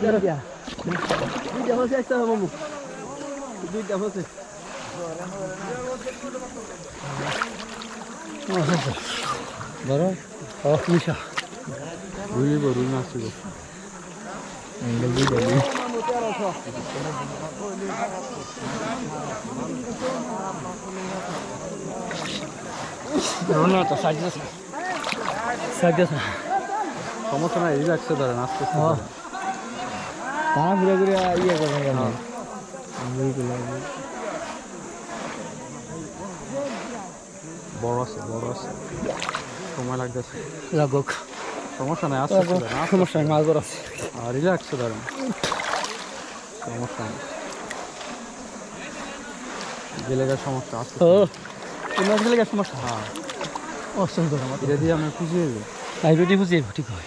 Jarap ya. Video masih sama kamu. Video masih. Baru, oh Misha. Buri baru nasi bu. Enggak buri baru. Baru nasi saja. Saja. সমস্যা নাই রিল্যাক্সে ধরেন আস্তে আস্তে হ্যাঁ। ঘুরে ঘুরে ইয়ে করে কেন? বড় আছে বড় আছে। সময় লাগতেছে। লাগুক সমস্যা নাই আস্তে আস্তে সমস্যা নেই মাছ ধর আছে আর রিল্যাক্সে ধরেন। সমস্যা নেই। সমস্যা আছে সমস্যা হ্যাঁ। অসুন্দর আমার এটা দিয়ে আমি খুঁজে যাবে। তাই রুটি খুঁজে ঠিক হয়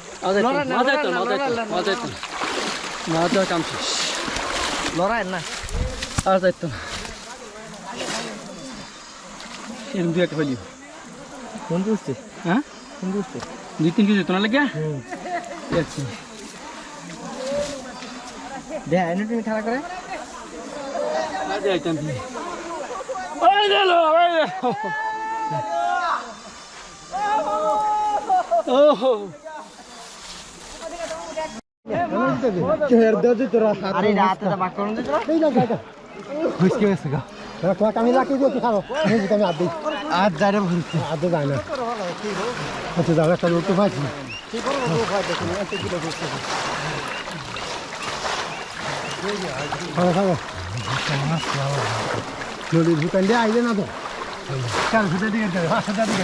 বলছি। সাইজেরও লড়াই না আর যাইতো না। এরকম দু একটা ফেলি ফোন করছে? হ্যাঁ? ফোন করছে? দুই তিন কেজি তোমার লাগিয়া? দেখছি দেখ এনে তুমি খেলা করে। ওই ওই ওহো। আরে রাতে বাক করুন গা। রাখি দিও আমি আদ দিই। আর যাই রে যায় না। আচ্ছা যাও একটা লোক তো পাইছি খাব খাব। নদীর ভুটান দিয়ে আইলে না তো? চার ফুটের দিকে পাঁচ হাজার দিকে